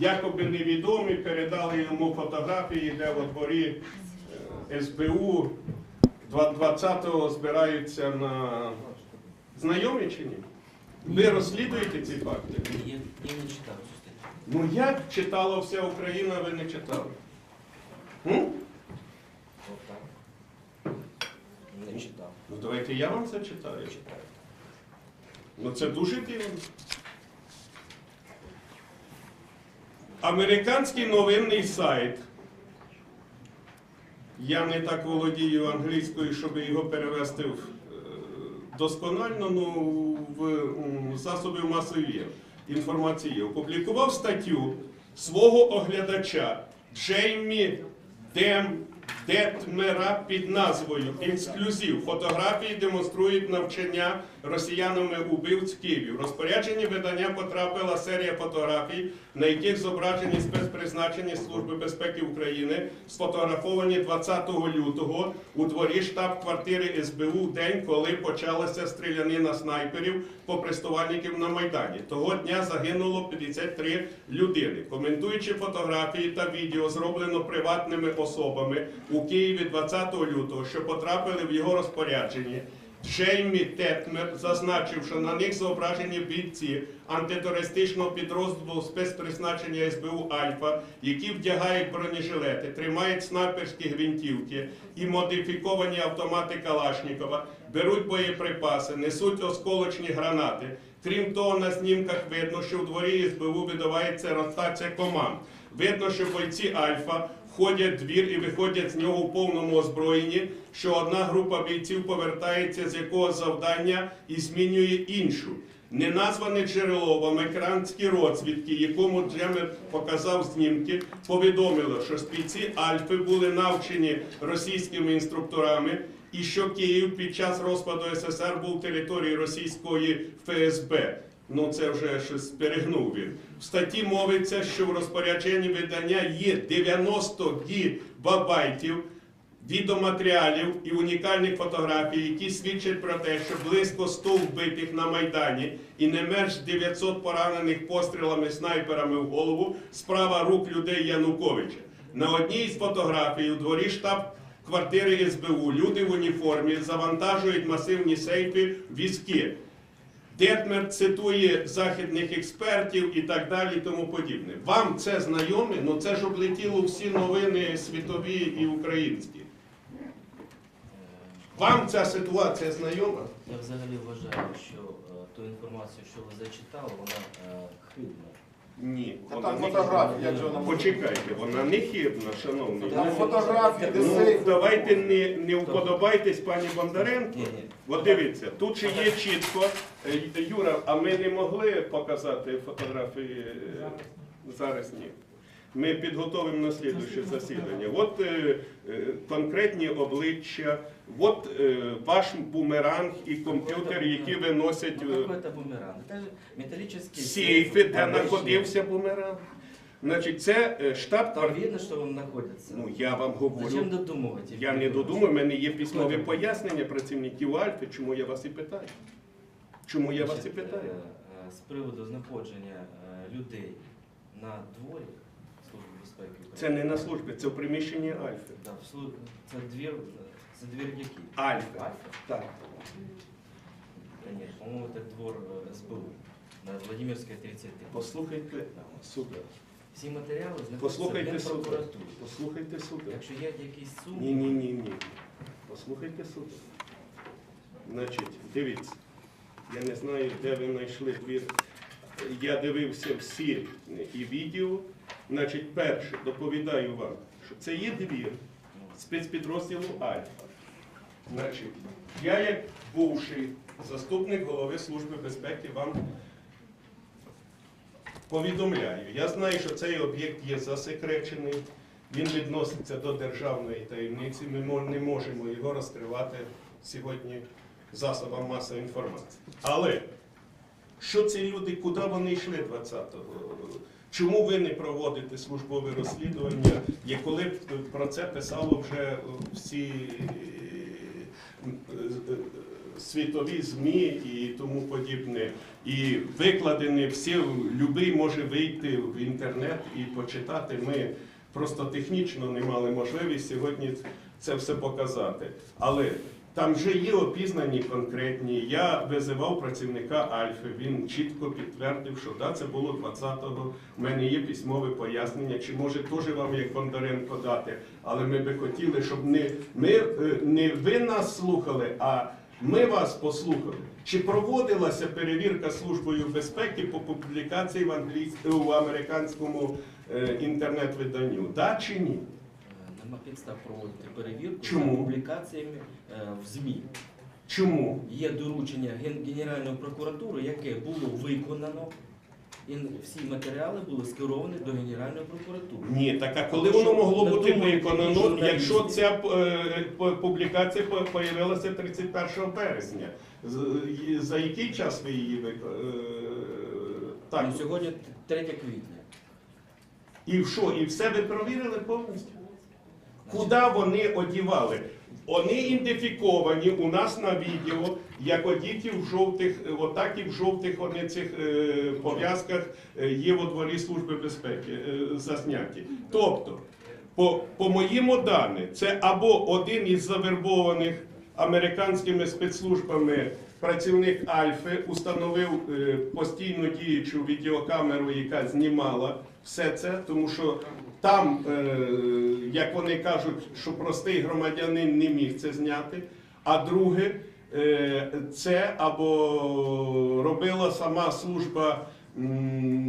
якоби невідомі, передали йому фотографії, де во дворі е, СБУ 20-го збираються на знайомі чи ні? Ви розслідуєте ці факти? Я, я не читав. Ну як читала вся Україна, ви не читали? М? Не читав. Ну давайте я вам зачитаю. Читаю. Ну це дуже дивно. Американський новинний сайт. Я не так володію англійською, щоб його перевести в, е, досконально ну, в засоби масової інформації. Опублікував статтю свого оглядача Джеймі Дем Детмера під назвою Ексклюзив. Фотографії демонструють навчання росіянами убивць Києві. В розпорядженні видання потрапила серія фотографій, на яких зображені спецпризначені Служби безпеки України, сфотографовані 20 лютого у дворі штаб-квартири СБУ день, коли почалася стрілянина снайперів по престувальників на Майдані. Того дня загинуло 53 людини. Коментуючи фотографії та відео, зроблено приватними особами у Києві 20 лютого, що потрапили в його розпорядженні. Джеймі Тетмер зазначив, що на них зображені бійці антитерористичного підрозділу спецпризначення СБУ Альфа, які вдягають бронежилети, тримають снайперські гвинтівки і модифіковані автомати Калашнікова, беруть боєприпаси, несуть осколочні гранати. Крім того, на знімках видно, що в дворі СБУ відбувається ротація команд. Видно, що бойці Альфа входять в двір і виходять з нього в повному озброєнні, що одна група бійців повертається з якогось завдання і змінює іншу. Неназване джерело в американській розвідки, якому Джемер показав знімки, повідомило, що бійці Альфи були навчені російськими інструкторами, і що Київ під час розпаду СССР був територією російської ФСБ. Ну це вже щось перегнув він. В статті мовиться, що в розпорядженні видання є 90 гігабайтів відеоматеріалів і унікальних фотографій, які свідчать про те, що близько 100 вбитих на Майдані і не менш 900 поранених пострілами снайперами в голову справа рук людей Януковича. На одній із фотографій у дворі штаб квартири СБУ люди в уніформі завантажують масивні сейфи візки. Детмер цитує західних експертів і так далі, тому подібне. Вам це знайоме? Ну це ж облетіло всі новини світові і українські. Вам ця ситуація знайома? Я взагалі вважаю, що е, ту інформацію, що ви зачитали, вона е, хибна. Ні. Та Вона там фотографії, як же вона може Почекайте, вона не хибна, шановний. Там фотографії, де Ну, сейф. давайте не, не вподобайтесь пані Бондаренко. От дивіться, тут ще є чітко. Е, Юра, а ми не могли показати фотографії е, зараз ні Ми підготовимо на слідуюче засідання. От е, е, конкретні обличчя, от е, ваш бумеранг і комп'ютер, які виносять Ну, е, какой это бумеранг? Это же металлический сейфи, де обычный. знаходився бумеранг. Значить, це е, штаб. Там видно, що він знаходиться. Ну я вам говорю. Зачем додумувати? Я не додумаю, в мене є письмові пояснення працівників Альфи, чому я вас і питаю. Чому я вас і Значить, питаю? е, е, З приводу знаходження е, людей на дворі Служби безпеки України. Це не на службі, це в приміщенні Альфи. Да, в Це двір, це двір? Альфа. Альфа? Так. Та ні, по-моєму, це двор е, СБУ на Владимирській 33. Послухайте суда. Всі матеріали знаходяться в Послухайте суда. Генпрокуратурі. Послухайте суда. Якщо є якісь сумніви, Ні, ні, ні, ні. Послухайте суда. Значить, дивіться. Я не знаю, де ви знайшли двір. Я дивився всі і відео. Значить, перше, доповідаю вам, що це є двір спецпідрозділу Альфа. Значить, я як бувший заступник голови Служби безпеки вам повідомляю. Я знаю, що цей об'єкт є засекречений, він відноситься до державної таємниці. Ми не можемо його розкривати сьогодні засобам масової інформації. Але що ці люди, куди вони йшли 20-го? Чому ви не проводите службове розслідування, і коли б про це писало вже всі е, е, світові ЗМІ і тому подібне. І викладені всі, любий може вийти в інтернет і почитати. Ми просто технічно не мали можливість сьогодні це все показати. Але там вже є опізнані конкретні. Я визивав працівника Альфи. Він чітко підтвердив, що да, це було 20-го. У мене є письмове пояснення. Чи може теж вам як Бондаренко дати? Але ми би хотіли, щоб не ми е, не ви нас слухали, а ми вас послухали. Чи проводилася перевірка службою безпеки по публікації в англійському в американському е, інтернет-виданню? Да чи ні? Е, Нема підстав проводити перевірку Чому? за публікаціями е, в ЗМІ. Чому? Є доручення Генеральної прокуратури, яке було виконано, і всі матеріали були скеровані до Генеральної прокуратури. Ні, так а коли воно могло бути виконано, якщо ця е, публікація появилася 31 березня? За який час ви її виконали? Так. Ну, сьогодні 3 квітня. І що, і все ви провірили повністю? Куди вони одівали? Вони ідентифіковані у нас на відео, як одіті в жовтих, е, отак і в жовтих вони цих е, пов'язках е, є во дворі Служби безпеки е, засняті. Тобто, по, по моїм даним, це або один із завербованих американськими спецслужбами працівник Альфи установив е, постійно діючу відеокамеру, яка знімала все це, тому що там, е, як вони кажуть, що простий громадянин не міг це зняти. А друге, е, це або робила сама служба,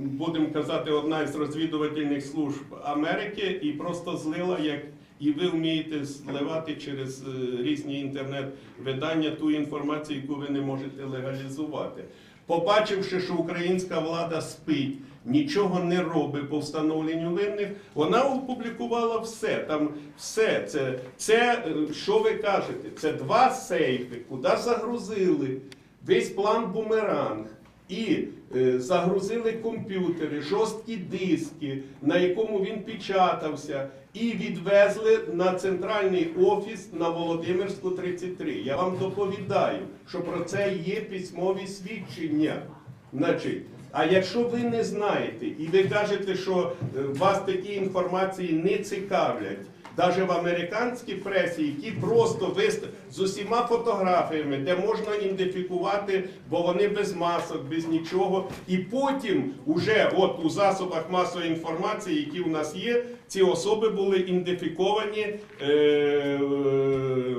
будемо казати, одна із розвідувальних служб Америки, і просто злила як. І ви вмієте зливати через е, різні інтернет-видання ту інформацію, яку ви не можете легалізувати. Побачивши, що українська влада спить, нічого не робить по встановленню винних, вона опублікувала все. Там все це, це е, що ви кажете? Це два сейфи, куди загрузили весь план бумеранг. І е, загрузили комп'ютери, жорсткі диски, на якому він печатався, і відвезли на центральний офіс на Володимирську 33. Я вам доповідаю, що про це є письмові свідчення. Значить, а якщо ви не знаєте і ви кажете, що е, вас такі інформації не цікавлять, навіть в американській пресі, які просто вистав з усіма фотографіями, де можна ідентифікувати, бо вони без масок, без нічого. І потім, уже от у засобах масової інформації, які у нас є, ці особи були ідентифіковані е...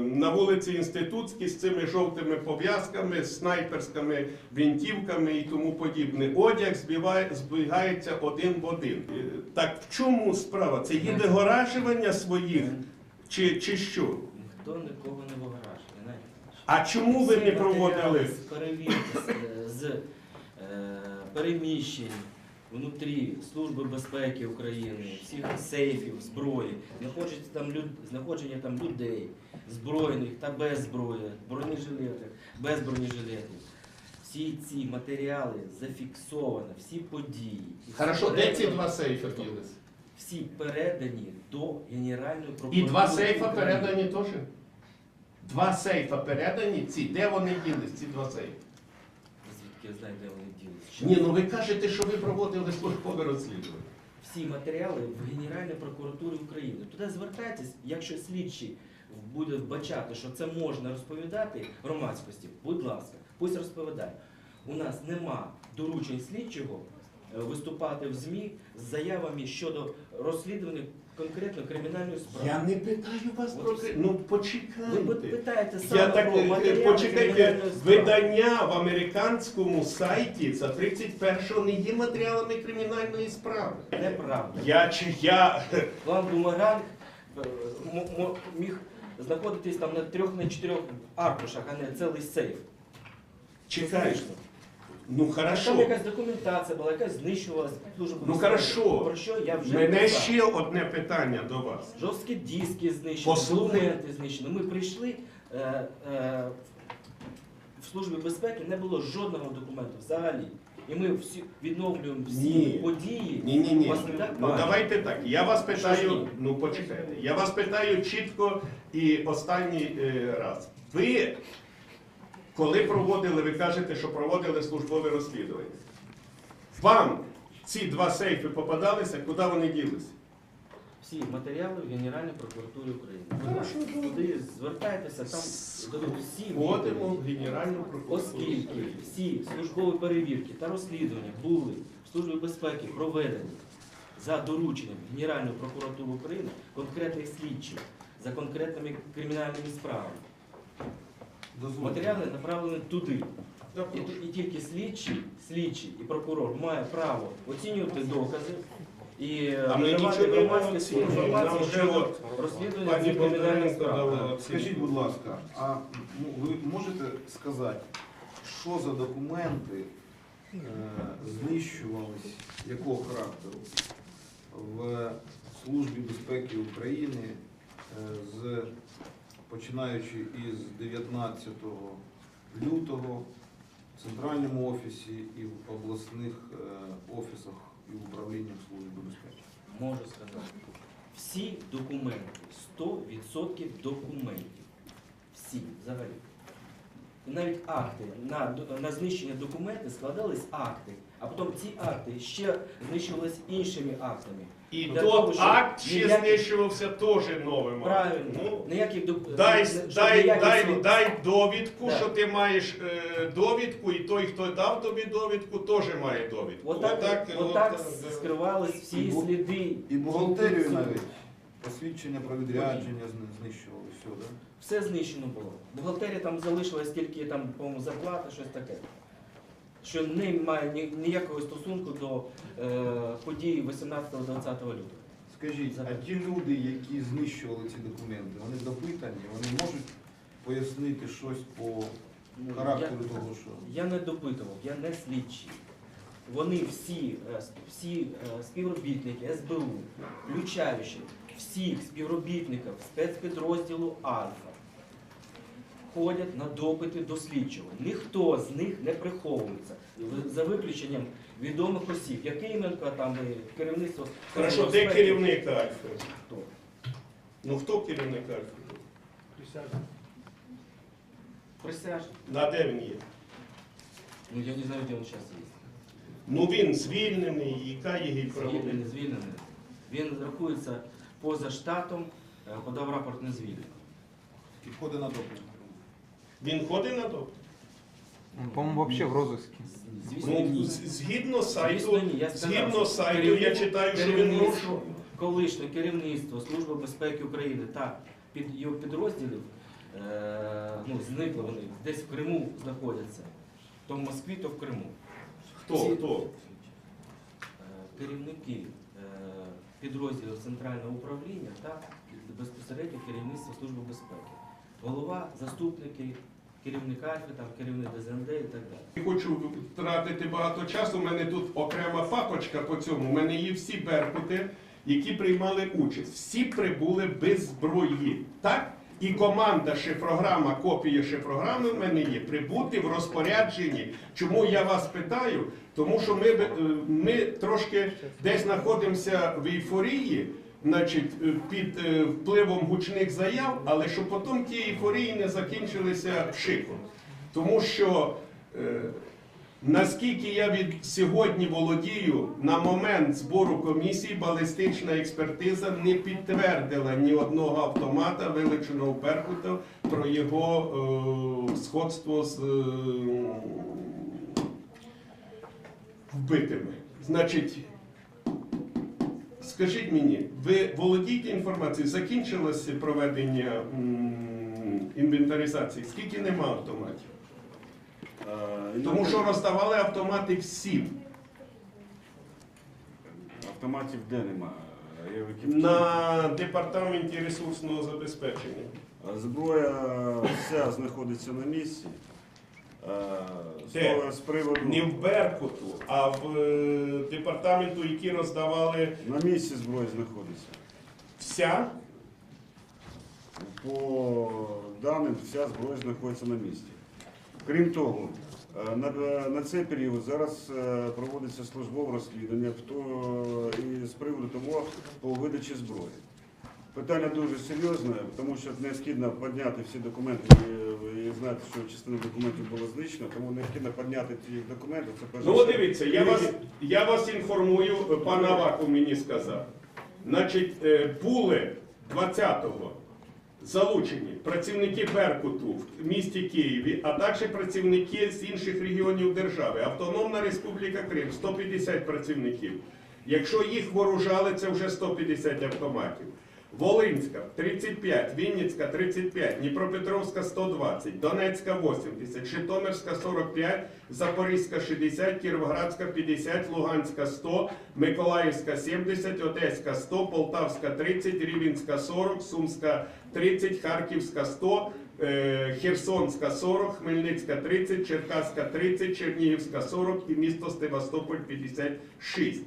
на вулиці Інститутській з цими жовтими пов'язками, снайперськими гвинтівками і тому подібне. Одяг збиває, збігається один в один. Е, Так в чому справа? Це є вигоражування своїх чи, чи що? Ніхто нікого не вигорашує. знаєте. А чому ви не проводили? з перевірки, з, з е, переміщень внутрі Служби безпеки України, всіх сейфів, зброї, знаходження там, люд, знаходження там людей, збройних та без зброї, бронежилетів, без бронежилетів. Всі ці матеріали зафіксовані, всі події. Хорошо, де ці два сейфи ділись? Всі передані до Генеральної І два сейфа України. передані теж? Два сейфа передані ці. Де вони ділись, ці два сейфи? Я знаю, де вони ділись? Ні, ну ви кажете, що ви проводили службове розслідування. всі матеріали в Генеральній прокуратурі України. Туди звертайтесь, якщо слідчий буде вбачати, що це можна розповідати громадськості, будь ласка, пусть розповідає. У нас нема доручень слідчого е, виступати в ЗМІ з заявами щодо розслідування конкретно кримінальної справи. Я не питаю вас От про це. Ну Ви питаєте саме Я так про е, матеріали почекайте, кримінальної справи. видання в американському сайті за 31-го не є матеріалами кримінальної справи. Неправда. Я чи я План Бумеранг е, м- м- міг знаходитись там на трьох на чотирьох аркушах, а не цілий сейф. чекаєш. Ну Там хорошо. якась документація була, якась знищувалась. Дуже Ну хорошо. Про що я вже Мене казав. ще одне питання до вас. Жорсткі диски знищені, Послухай. знищені. Ми прийшли е, е, в службі безпеки, не було жодного документу взагалі. І ми всі відновлюємо всі Ні. події. Ні, ні, ні. Вас не так Ну пам'ять? давайте так. Я вас Що ж питаю. Ну почекайте. Я вас питаю чітко і останній е, раз. Ви Коли проводили, ви кажете, що проводили службове розслідування. Вам ці два сейфи попадалися, куди вони ділися? Всі матеріали в Генеральній прокуратурі України. Туди звертайтеся, там всі Входимо в Генеральну прокуратуру. Оскільки всі службові перевірки та розслідування були в Службі безпеки проведені за дорученням Генеральної прокуратури України конкретних слідчих за конкретними кримінальними справами. Матеріали направлені туди. І, і тільки слідчий, слідчий і прокурор має право оцінювати докази і надавати інформацію вже щодо розслідування цих кримінальних справ. Скажіть, будь ласка, а ну, ви можете сказати, що за документи е, знищувались, якого характеру в Службі безпеки України е, з починаючи із 19 лютого в центральному офісі і в обласних е, офісах і управліннях Служби безпеки? Можу сказати. Всі документи, 100% документів. Всі взагалі. Навіть акти на, на знищення документів складались акти, а потім ці акти ще знищувалися іншими актами. І Для того, тот щоб акт ще ніякі- знищувався теж новим. актом. Правильно. Ну, Ніяких Дай, щоб дай, ніяких дай, слов- дай довідку, Да. що ти маєш е, довідку, і той, хто дав тобі довідку, теж має довідку. Отак, Отак, отак, от, е, скривались всі І бу- сліди. І бухгалтерію навіть. Посвідчення про відрядження зни- знищували, все, так? Все знищено було. Бухгалтерія там залишилась тільки там, по-моєму, зарплата, щось таке. Що не має ніякого стосунку до е, подій 18-20 лютого. Скажіть, а ті люди, які знищували ці документи, вони допитані, вони можуть пояснити щось по Ну, характеру я, того, що. я не допитував, я не слідчий. Вони всі, е, всі е, співробітники СБУ, включаючи всіх співробітників спецпідрозділу Альфа, ходять на допити до слідчого. Ніхто з них не приховується. За виключенням відомих осіб. Якименко, там і керівництво. Хорошо, де керівник Альфи? Хто? Ну хто керівник Альфи? Присяжний. Присяжний. На де він є? Ну я не знаю, де він зараз є. Ну він звільнений, яка є Звільнений, правовина? звільнений. Він рахується поза штатом, е, подав рапорт не звільнений. І входить на допит. Він ходить на то? Он, по-моему, вообще в розыске. Ну, з- згідно сайту, Звісно, ні. Я сказав, згідно що сайту, керівник- я читаю, що він керівництво, розшук. колишнє керівництво Служби безпеки України та під його підрозділів е, ну, зникли вони, десь в Криму знаходяться. То в Москві, то в Криму. Хто? Хто? Е, Керівники е, підрозділів центрального управління та безпосередньо керівництва Служби безпеки. Голова, заступники, керівник Альфи, там керівник ДЗНД і так далі. Хочу втратити багато часу. У мене тут окрема папочка по цьому. У мене є всі беркути, які приймали участь. Всі прибули без зброї. Так? І команда шифрограма, копія шифрограми в мене є прибути в розпорядженні. Чому я вас питаю? Тому що ми, е, ми трошки десь знаходимося в ейфорії, значить, е, під е, впливом гучних заяв, але щоб потім ті ейфорії не закінчилися пшиком. Тому що е, наскільки я від сьогодні володію, на момент збору комісії балістична експертиза не підтвердила ні одного автомата, вилученого Беркута, про його е, сходство з е, вбитими. Значить, скажіть мені, ви володієте інформацією, закінчилося проведення інвентаризації? Скільки нема автоматів? Е, Тому що роздавали автомати всім. автоматів де Києві. На департаменті ресурсного забезпечення. Зброя вся знаходиться на місці. Е, з Де? З приводу Не в Беркуту, а в е, департаменту, які роздавали на місці зброя знаходиться. вся. По даним, вся зброя знаходиться на місці. Крім того, е, на, на цей період зараз е, проводиться службове розслідування в то, і з приводу того по видачі зброї. Питання дуже серйозне, тому що необхідно підняти всі документи і, і знати, що частина документів була знищена, тому необхідно підняти ті документи. Це перше. Ну, от дивіться, я вас, я вас інформую, пан Аваков мені сказав. Значить, е, були 20-го залучені працівники Беркуту в місті Києві, а також працівники з інших регіонів держави. Автономна Республіка Крим 150 працівників. Якщо їх вооружали, це вже 150 автоматів. Волинська 35, Вінницька 35, Дніпропетровська 120, Донецька 80, Житомирська 45, Запорізька 60, Кіровоградська 50, Луганська 100, Миколаївська 70, Одеська 100, Полтавська 30, Рівненська 40, Сумська 30, Харківська 100, е, Херсонська 40, Хмельницька 30, Черкаська 30, Чернігівська 40 і місто Севастополь 56.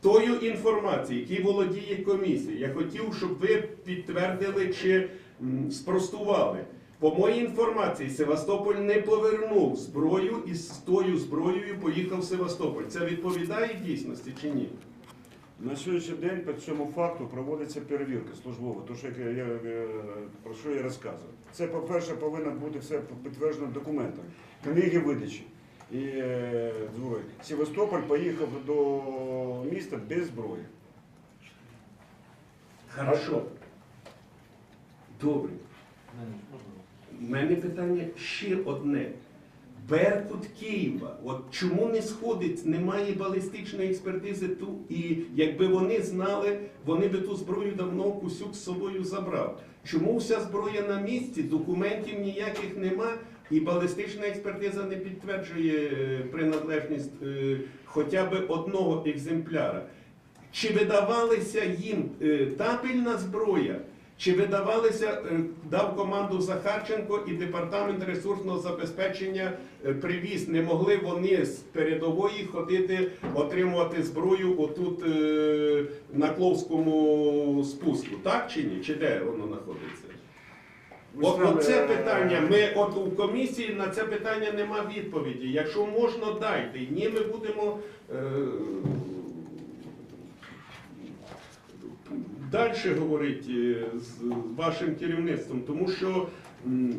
Тою інформацією, якою володіє комісія, я хотів, щоб ви підтвердили чи спростували. По моїй інформації, Севастополь не повернув зброю і з тою зброєю поїхав в Севастополь. Це відповідає дійсності чи ні? На сьогоднішній день по цьому факту проводиться перевірка службова, то що я, я, про що я розказую. Це, по-перше, повинно бути все підтверджено документами. Книги видачі і е, зброї. Севастополь поїхав до міста без зброї. Хорошо. Добре. У мене питання ще одне. Беркут Києва. От чому не сходить, немає балістичної експертизи ту, і якби вони знали, вони би ту зброю давно Кусюк з собою забрав. Чому вся зброя на місці, документів ніяких нема, і балістична експертиза не підтверджує е, приналежність е, хоча б одного екземпляра? Чи видавалися їм е, табельна зброя? Чи видавалися, е, дав команду Захарченко і департамент ресурсного забезпечення привіз. Не могли вони з передової ходити отримувати зброю отут на Кловському спуску. Так чи ні? Чи де воно знаходиться? От, знали, це е, питання. Ми от у комісії на це питання нема відповіді. Якщо можна, дайте. Ні, ми будемо. Е, Далі говорити з вашим керівництвом, тому що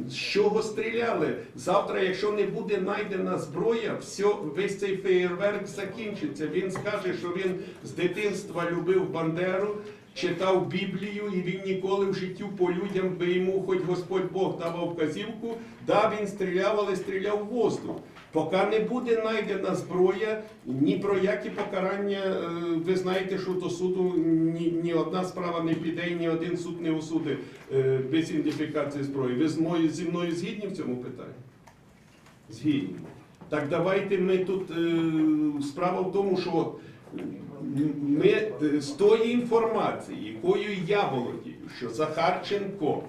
з чого стріляли? Завтра, якщо не буде знайдена зброя, все, весь цей феєрверк закінчиться. Він скаже, що він з дитинства любив Бандеру, читав Біблію, і він ніколи в життю по людям би йому, хоч Господь Бог давав вказівку, да, він стріляв, але стріляв в воздух. Поки не буде знайдена зброя, ні про які покарання, е, ви знаєте, що до суду ні, ні одна справа не піде, ні один суд не осудить е, без ідентифікації зброї. Ви зі мною згідні в цьому питанні? Згідні. Так давайте ми тут е, справа в тому, що ми е, з тої інформації, якою я володію, що Захарченко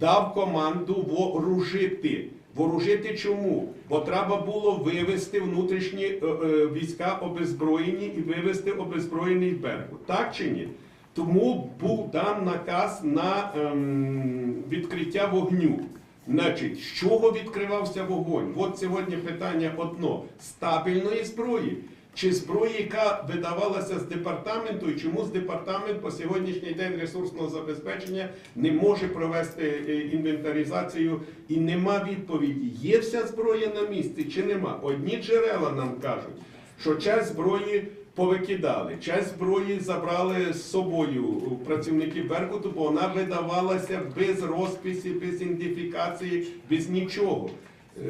дав команду вооружити. Вооружити чому? Бо треба було вивести внутрішні е, е, війська обезброєні і вивести обезброєний Беркут. Так чи ні? Тому був дан наказ на ем, відкриття вогню. Значить, з чого відкривався вогонь? От сьогодні питання одно: стабільної зброї. Чи зброї, яка видавалася з департаменту, і чому з департамент по сьогоднішній день ресурсного забезпечення не може провести е, інвентаризацію і нема відповіді, є вся зброя на місці чи нема? Одні джерела нам кажуть, що часть зброї повикидали, часть зброї забрали з собою працівники Беркуту, бо вона видавалася без розписі, без ідентифікації, без нічого. Е,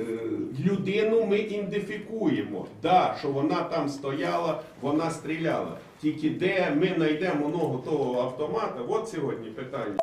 Людину ми ідентифікуємо, да, що вона там стояла, вона стріляла. Тільки де ми знайдемо ногу того автомата, от сьогодні питання.